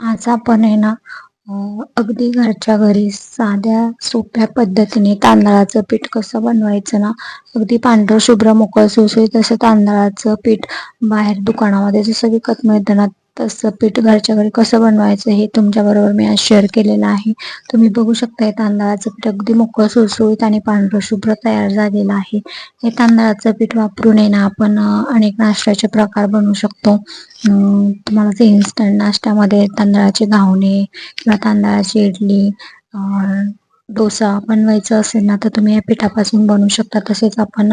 आज आपण आहे ना अगदी घरच्या घरी साध्या सोप्या पद्धतीने तांदळाचं पीठ कसं बनवायचं ना अगदी पांढरं शुभ्र मोकळं सुसुईत असं तांदळाचं पीठ बाहेर दुकानामध्ये जसं विकत मिळतं ना तसं पीठ घरच्या घरी कसं बनवायचं हे तुमच्या बरोबर मी आज शेअर केलेलं आहे. तुम्ही बघू शकता हे तांदळाचं पीठ अगदी मोकळं सुळसुळीत आणि पांढरं शुभ्र तयार झालेलं आहे. हे तांदळाचं पीठ वापरून ना आपण अनेक नाश्त्याचे प्रकार बनवू शकतो. तुम्हाला ते इन्स्टंट नाश्त्यामध्ये तांदळाचे घावणे किंवा तांदळाची इडली डोसा बनवायचा असेल ना तर तुम्ही या पिठापासून बनवू शकता. तसेच आपण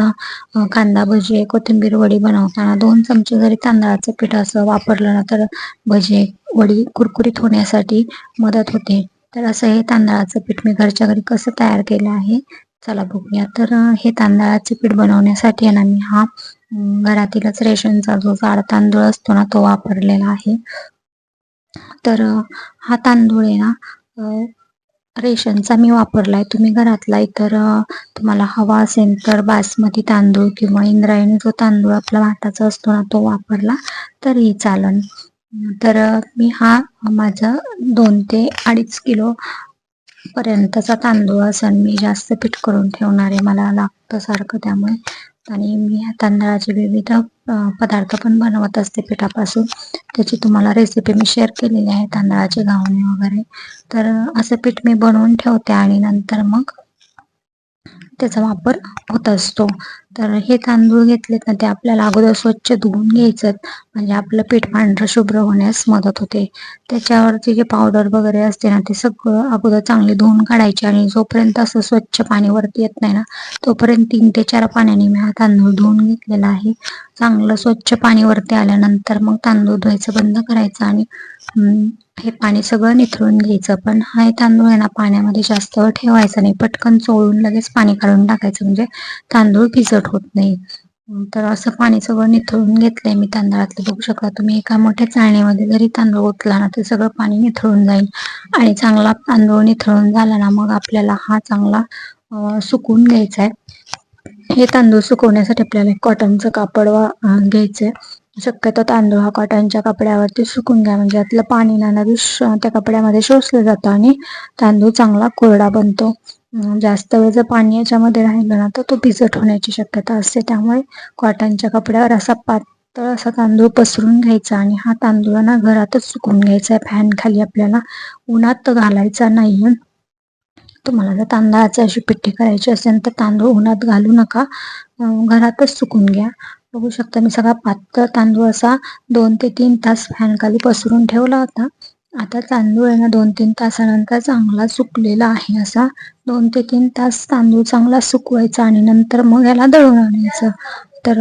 कांदा भजी कोथिंबीर वडी बनवताना दोन चमचे जरी तांदळाचं पीठ असं वापरलं ना तर भजी वडी कुरकुरीत होण्यासाठी मदत होते. तर असं हे तांदळाचं पीठ मी घरच्या घरी कसं तयार केलं आहे चला बघूया. तर हे तांदळाचे पीठ बनवण्यासाठी आहे ना मी हा घरातीलच रेशनचा जो जाड तांदूळ असतो ना तो वापरलेला आहे. तर हा तांदूळ आहे ना रेशनचा मी वापरलाय. तुम्ही घरातला इतर तुम्हाला हवा असेल तर बासमती तांदूळ किंवा इंद्रायणी जो तांदूळ आपला भाताचा असतो ना तो वापरला तरीही चालन. तर मी हा माझा दोन ते अडीच किलो पर्यंतचा तांदूळ असेल मी जास्त पीठ करून ठेवणार आहे. मला लागतं सारखं त्यामुळे. आणि मी तांदळाचे विविध पदार्थ पण बनवत असते पिठापासून. त्याची तुम्हाला रेसिपी मी शेअर केलेली आहे तांदळाचे घावणे वगैरे. तर असं पीठ मी बनवून ठेवते आणि नंतर मग त्याचा वापर होत असतो. तर हे तांदूळ घेतलेत ना ते आपल्याला अगोदर स्वच्छ धुवून घ्यायचं. म्हणजे आपलं पीठ पांढरं शुभ्र होण्यास मदत होते. त्याच्यावरती जे पावडर वगैरे असते ना ते सगळं अगोदर चांगले धुवून काढायचे आणि जोपर्यंत असं स्वच्छ पाणी वरती येत नाही ना तोपर्यंत तीन ते चार पाण्याने मी हा तांदूळ धुवून घेतलेला आहे. चांगलं स्वच्छ पाणी वरती आल्यानंतर मग तांदूळ धुवायचं बंद करायचं आणि हे पाणी सगळं निथळून घ्यायचं. पण हा हे तांदूळ आहे ना पाण्यामध्ये जास्त ठेवायचा नाही. पटकन चोळून लगेच पाणी काढून टाकायचं. म्हणजे तांदूळ भिजत होत नाही. तर असं पाणी सगळं निथळून घेतलंय मी तांदळातलं. बघू शकता तुम्ही एका मोठ्या चाळणीमध्ये जरी तांदूळ ओतला ना ते सगळं पाणी निथळून जाईल. आणि चांगला तांदूळ निथळून झाला ना मग आपल्याला हा चांगला सुकून घ्यायचा आहे हे तांदूळ सुकवण्यासाठी आपल्याला कॉटनचं कापड वा घ्यायचंय. शक्यतो तांदूळ हा कॉटनच्या कपड्यावरती सुकून घ्या. म्हणजे यातलं पाणी ना नदी त्या कपड्यामध्ये शोषलं जातं आणि तांदूळ चांगला कोरडा बनतो. जास्त वेळ जर पाणी याच्यामध्ये राहिलं ना तर तो भिजट होण्याची शक्यता असते. त्यामुळे कॉटनच्या कपड्यावर असा पातळ असा तांदूळ पसरून घ्यायचा आणि हा तांदूळ ना घरातच सुकून घ्यायचा. आहे फॅन खाली आपल्याला उन्हात घालायचा नाही तुम्हाला जर तांदळाची अशी पिठी करायची असेल तर तांदूळ उन्हात घालू नका. घरातच सुकून घ्या. बघू शकता मी सगळा पातळ तांदूळ असा दोन ते तीन तास फॅन खाली पसरून ठेवला होता. आता तांदूळ आहे ना दोन तीन तासानंतर चांगला सुकलेला आहे असा. दोन ते तीन तास तांदूळ चांगला सुकवायचा आणि नंतर मग याला दळून आणायचं. तर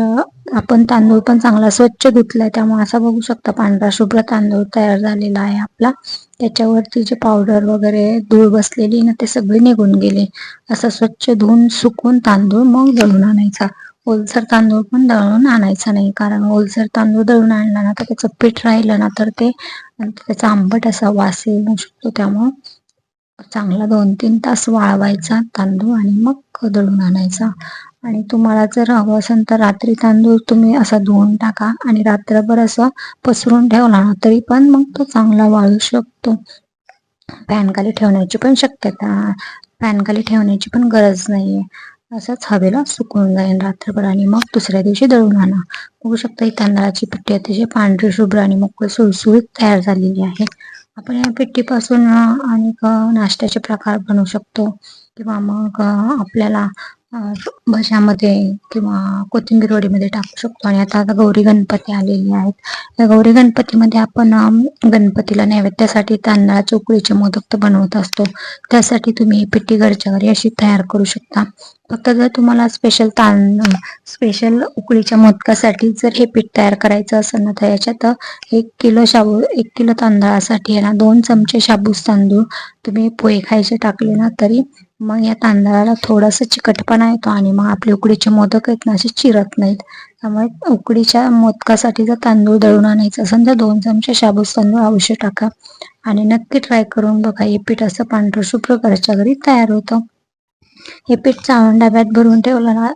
आपण तांदूळ पण चांगला स्वच्छ धुतलाय त्यामुळे असा बघू शकता पांढरा शुभ्र तांदूळ तयार झालेला आहे आपला. त्याच्यावरती जे पावडर वगैरे धूळ बसलेली ना ते सगळे निघून गेले. असं स्वच्छ धुवून सुकून तांदूळ मग दळून आणायचा. ओलसर तांदूळ पण दळून आणायचा नाही कारण ओलसर तांदूळ दळून आणला ना तर त्याचं पीठ राहिलं ना तर ते त्याचा आंबट असा वास येऊ शकतो. त्यामुळं चांगला दोन तीन तास वाळवायचा तांदूळ आणि मग दळून आणायचा. आणि तुम्हाला जर हवं असेल तर रात्री तांदूळ तुम्ही असा धुवून टाका आणि रात्रभर असं पसरून ठेवला ना तरी पण मग तो चांगला वाळू शकतो. फॅन खाली ठेवण्याची पण शक्यता पॅनखाली ठेवण्याची पण गरज नाहीये. असंच हवेला सुकून जाईल रात्रभर आणि मग दुसऱ्या दिवशी दळून आणा. बघू शकता ही तांदळाची पिठी अतिशय पांढरी शुभ्र आणि मोकळी सुळसुळीत तयार झालेली आहे. आपण या पिट्टीपासून अनेक नाश्त्याचे प्रकार बनवू शकतो. किंवा मग आपल्याला भशामध्ये किंवा कोथिंबीर वडीमध्ये टाकू शकतो. आणि आता आता गौरी गणपती आलेले आहेत. या गौरी गणपतीमध्ये आपण गणपतीला नैवेद्यासाठी तांदळाचे उकळीचे मोदक तर बनवत असतो. त्यासाठी तुम्ही पिट्टी पिठी घरच्या घरी अशी तयार करू शकता. फक्त जर तुम्हाला स्पेशल तांद स्पेशल उकळीच्या मोदकासाठी जर हे पीठ तयार करायचं असेल ना तर याच्यात एक किलो शाबू एक किलो तांदळासाठी आहे ना दोन चमचे शाबूस तांदूळ तुम्ही पोहे खायचे टाकले ना तरी मग या तांदळाला थोडासा चिकटपणा येतो आणि मग आपले उकडीचे मोदक आहेत ना असे चिरत नाहीत. त्यामुळे उकडीच्या मोदकासाठी जर तांदूळ दळून आणायचं असेल तर दोन चमचे शाबूस तांदूळ अवश्य टाका. आणि नक्की ट्राय करून बघा हे पीठ असं पांढरं शुभ्र घरच्या घरी तयार होतं. हे पीठ चाळून डब्यात भरून ठेवलं ना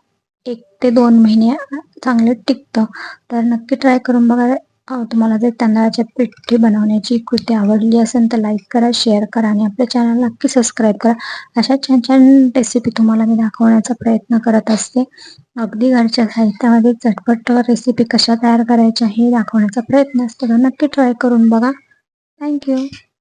एक ते दोन महिने चांगलं टिकतं. तर नक्की ट्राय करून बघा. तुम्हाला जर तांदळाच्या पिठी बनवण्याची कृती आवडली असेल तर लाईक करा शेअर करा आणि आपल्या चॅनल नक्की सबस्क्राईब करा. अशा छान छान रेसिपी तुम्हाला मी दाखवण्याचा प्रयत्न करत असते. अगदी घरच्या साहित्यामध्ये झटपट रेसिपी कशा तयार करायच्या हे दाखवण्याचा प्रयत्न असतो. तर नक्की ट्राय करून बघा. थँक्यू